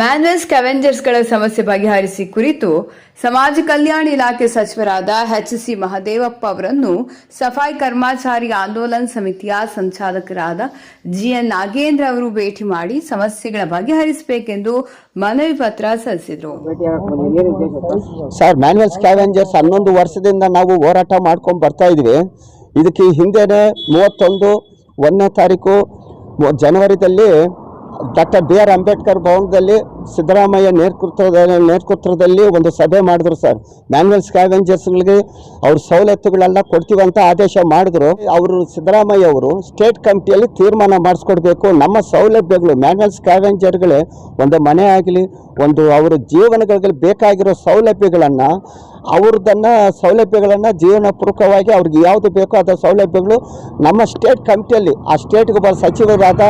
ಮ್ಯಾನ್ವೆಲ್ ಸ್ಕ್ಯಾವೆಂಜರ್ಸ್ಗಳ ಸಮಸ್ಯೆ ಬಗೆಹರಿಸಿ ಕುರಿತು ಸಮಾಜ ಕಲ್ಯಾಣ ಇಲಾಖೆ ಸಚಿವರಾದ ಎಚ್ ಸಿ ಮಹದೇವಪ್ಪ ಅವರನ್ನು ಸಫಾಯಿ ಕರ್ಮಚಾರಿ ಆಂದೋಲನ ಸಮಿತಿಯ ಸಂಚಾಲಕರಾದ ಜಿಎನ್ ನಾಗೇಂದ್ರ ಅವರು ಭೇಟಿ ಮಾಡಿ ಸಮಸ್ಯೆಗಳ ಬಗೆಹರಿಸಬೇಕೆಂದು ಮನವಿ ಪತ್ರ ಸಲ್ಲಿಸಿದರು. ಸರ್ ಮ್ಯಾನ್ವೆಲ್ ಸ್ಕ್ಯಾವೆಂಜರ್ಸ್ ಹನ್ನೊಂದು ವರ್ಷದಿಂದ ನಾವು ಹೋರಾಟ ಮಾಡ್ಕೊಂಡು ಬರ್ತಾ ಇದ್ವಿ. ಇದಕ್ಕೆ ಹಿಂದೆನೆ ಮೂವತ್ತೊಂದು ಒಂದನೇ ತಾರೀಕು ಜನವರಿದಲ್ಲಿ ಡಾಕ್ಟರ್ ಬಿ ಆರ್ ಅಂಬೇಡ್ಕರ್ ಭವನದಲ್ಲಿ ಸಿದ್ದರಾಮಯ್ಯ ನೇತೃತ್ವದ ನೇತೃತ್ವದಲ್ಲಿ ಒಂದು ಸಭೆ ಮಾಡಿದ್ರು ಸರ್. ಮ್ಯಾನ್ಯಲ್ ಸ್ಕ್ಯಾವೆಂಜರ್ಸ್ಗಳಿಗೆ ಅವ್ರ ಸವಲತ್ತುಗಳೆಲ್ಲ ಕೊಡ್ತೀವಂತ ಆದೇಶ ಮಾಡಿದ್ರು. ಅವರು ಸಿದ್ದರಾಮಯ್ಯ ಅವರು ಸ್ಟೇಟ್ ಕಮಿಟಿಯಲ್ಲಿ ತೀರ್ಮಾನ ಮಾಡಿಸ್ಕೊಡ್ಬೇಕು. ನಮ್ಮ ಸೌಲಭ್ಯಗಳು ಮ್ಯಾನ್ಯಲ್ ಸ್ಕ್ಯಾವೆಂಜರ್ಗಳೇ ಒಂದು ಮನೆ ಆಗಲಿ, ಒಂದು ಅವರ ಜೀವನಗಳಲ್ಲಿ ಬೇಕಾಗಿರೋ ಸೌಲಭ್ಯಗಳನ್ನು ಅವ್ರದನ್ನು ಸೌಲಭ್ಯಗಳನ್ನು ಜೀವನ ಪೂರ್ವಕವಾಗಿ ಅವ್ರಿಗೆ ಯಾವುದು ಬೇಕೋ ಅದರ ಸೌಲಭ್ಯಗಳು ನಮ್ಮ ಸ್ಟೇಟ್ ಕಮಿಟಿಯಲ್ಲಿ ಆ ಸ್ಟೇಟ್ಗೆ ಬರೋ ಸಚಿವರಾದ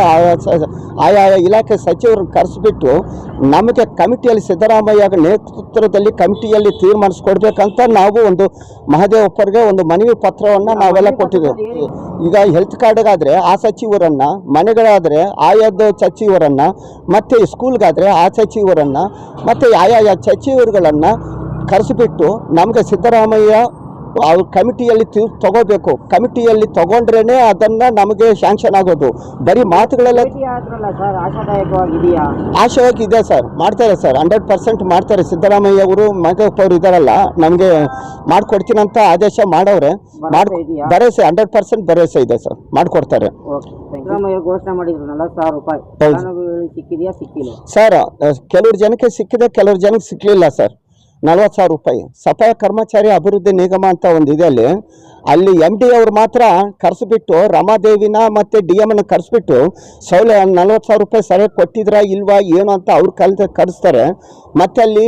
ಆಯಾ ಇಲಾಖೆ ಸಚಿವರನ್ನು ಕರೆಸಿಬಿಟ್ಟು ನಮಗೆ ಕಮಿಟಿಯಲ್ಲಿ ಸಿದ್ದರಾಮಯ್ಯ ನೇತೃತ್ವದಲ್ಲಿ ಕಮಿಟಿಯಲ್ಲಿ ತೀರ್ಮಾನಿಸ್ಕೊಡ್ಬೇಕಂತ ನಾವು ಒಂದು ಮಹದೇವಪ್ಪರಿಗೆ ಒಂದು ಮನವಿ ಪತ್ರವನ್ನು ನಾವೆಲ್ಲ ಕೊಟ್ಟಿದ್ದೇವೆ. ಈಗ ಹೆಲ್ತ್ ಕಾರ್ಡ್ಗಾದರೆ ಆ ಸಚಿವರನ್ನು, ಮನೆಗಳಾದರೆ ಆಯಾದ ಸಚಿವರನ್ನು, ಮತ್ತು ಸ್ಕೂಲ್ಗಾದರೆ ಆ ಸಚಿವರನ್ನು, ಮತ್ತು ಆಯಾ ಸಚಿವರುಗಳನ್ನು ಕರೆಸಿಬಿಟ್ಟು ನಮಗೆ ಸಿದ್ದರಾಮಯ್ಯ ಅವ್ರ ಕಮಿಟಿಯಲ್ಲಿ ತಗೋಬೇಕು. ಕಮಿಟಿಯಲ್ಲಿ ತಗೊಂಡ್ರೇ ಅದನ್ನು ನಮಗೆ ಶಾಂಕ್ಷನ್ ಆಗೋದು. ಬರೀ ಮಾತುಗಳೆಲ್ಲ ಆಶಯವಾಗಿದೆ ಸರ್ ಇದೆ ಸರ್. ಮಾಡ್ತಾರೆ ಸರ್. ಹಂಡ್ರೆಡ್ ಪರ್ಸೆಂಟ್ ಮಾಡ್ತಾರೆ. ಸಿದ್ದರಾಮಯ್ಯ ಅವರು ಮಹದೇವಪ್ಪ ಅವರು ಇದಾರಲ್ಲ ನಮಗೆ ಮಾಡಿಕೊಡ್ತೀನಂತ ಆದೇಶ ಮಾಡವ್ರೆ. ಮಾಡ್ ಭರವಸೆ ಹಂಡ್ರೆಡ್ ಪರ್ಸೆಂಟ್ ಭರವಸೆ ಇದೆ ಸರ್. ಮಾಡಿಕೊಡ್ತಾರೆ. ಸರ್ ಕೆಲವ್ರ ಜನಕ್ಕೆ ಸಿಕ್ಕಿದೆ ಕೆಲವ್ರು ಜನಕ್ಕೆ ಸಿಕ್ಕಲಿಲ್ಲ ಸರ್. ನಲ್ವತ್ತು ಸಾವಿರ ರೂಪಾಯಿ. ಸಫಾಯ ಕರ್ಮಚಾರಿ ಅಭಿವೃದ್ಧಿ ನಿಗಮ ಅಂತ ಒಂದು ಇದೆ ಅಲ್ಲಿ. ಅಲ್ಲಿ ಎಂ ಡಿ ಅವ್ರು ಮಾತ್ರ ಕರೆಸಿಬಿಟ್ಟು ರಮಾದೇವಿನ ಮತ್ತು ಡಿ ಎಮ್ನ ಕರೆಸ್ಬಿಟ್ಟು ಸೌಲ ನಲ್ವತ್ತು ಸಾವಿರ ರೂಪಾಯಿ ಸರಿಯಾಗಿ ಕೊಟ್ಟಿದ್ರಾ ಇಲ್ವಾ, ಏನು ಅಂತ ಅವ್ರು ಕಲ್ತ ಕರೆಸ್ತಾರೆ. ಮತ್ತು ಅಲ್ಲಿ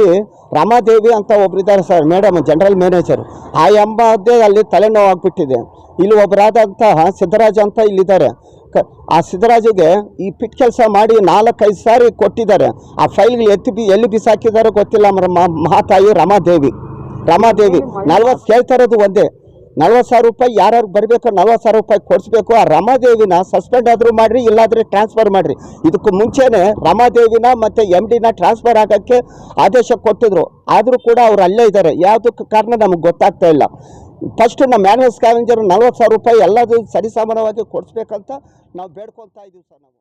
ರಮಾದೇವಿ ಅಂತ ಒಬ್ರು ಇದ್ದಾರೆ ಸರ್ ಮೇಡಮ್ ಜನರಲ್ ಮ್ಯಾನೇಜರ್ ಆ ಎಂಬದೇ ಅಲ್ಲಿ ತಲೆನೋವು ಆಗಿಬಿಟ್ಟಿದೆ. ಇಲ್ಲಿ ಒಬ್ಬರಾದಂತಹ ಸಿದ್ದರಾಜ ಅಂತ ಇಲ್ಲಿದ್ದಾರೆ. ಆ ಸಿದ್ದರಾಜಿಗೆ ಈ ಪಿಟ್ ಕೆಲಸ ಮಾಡಿ ನಾಲ್ಕೈದು ಸಾರಿ ಕೊಟ್ಟಿದ್ದಾರೆ. ಆ ಫೈಲ್ಗಳು ಎತ್ತಿ ಬಿ ಎಲ್ಲಿ ಬಿಸಾಕಿದಾರೋ ಗೊತ್ತಿಲ್ಲ ಮರ ಮಹಾತಾಯಿ ರಮಾದೇವಿ. ರಮಾದೇವಿ ನಲ್ವತ್ತು ಕೇಳ್ತಾ ಇರೋದು ಒಂದೇ. ನಲ್ವತ್ತು ಸಾವಿರ ರೂಪಾಯಿ ಯಾರ್ಯಾರು ಬರಬೇಕು ನಲ್ವತ್ತು ಸಾವಿರ ರೂಪಾಯಿ ಕೊಡಿಸ್ಬೇಕು. ಆ ರಮಾದೇವಿನ ಸಸ್ಪೆಂಡ್ ಆದರೂ ಮಾಡಿರಿ, ಇಲ್ಲಾದರೆ ಟ್ರಾನ್ಸ್ಫರ್ ಮಾಡಿರಿ. ಇದಕ್ಕೂ ಮುಂಚೆನೇ ರಮಾದೇವಿನ ಮತ್ತು ಎಂ ಡಿನ ಟ್ರಾನ್ಸ್ಫರ್ ಆಗೋಕ್ಕೆ ಆದೇಶ ಕೊಟ್ಟಿದ್ರು. ಆದರೂ ಕೂಡ ಅವ್ರು ಅಲ್ಲೇ ಇದ್ದಾರೆ. ಯಾವುದಕ್ಕೆ ಕಾರಣ ನಮಗೆ ಗೊತ್ತಾಗ್ತಾ ಇಲ್ಲ. ಫಸ್ಟ್ ನಮ್ಮ ಮ್ಯಾನ್ಯಲ್ ಸ್ಕ್ಯಾವೆಂಜರ್ ನಲ್ವತ್ತು ಸಾವಿರ ರೂಪಾಯಿ ಎಲ್ಲದೂ ಸರಿಸಮಾನವಾಗಿ ಕೊಡಿಸ್ಬೇಕಂತ ನಾವು ಬೇಡ್ಕೊತಾ ಇದ್ದೀವಿ ಸರ್ ನಾವು.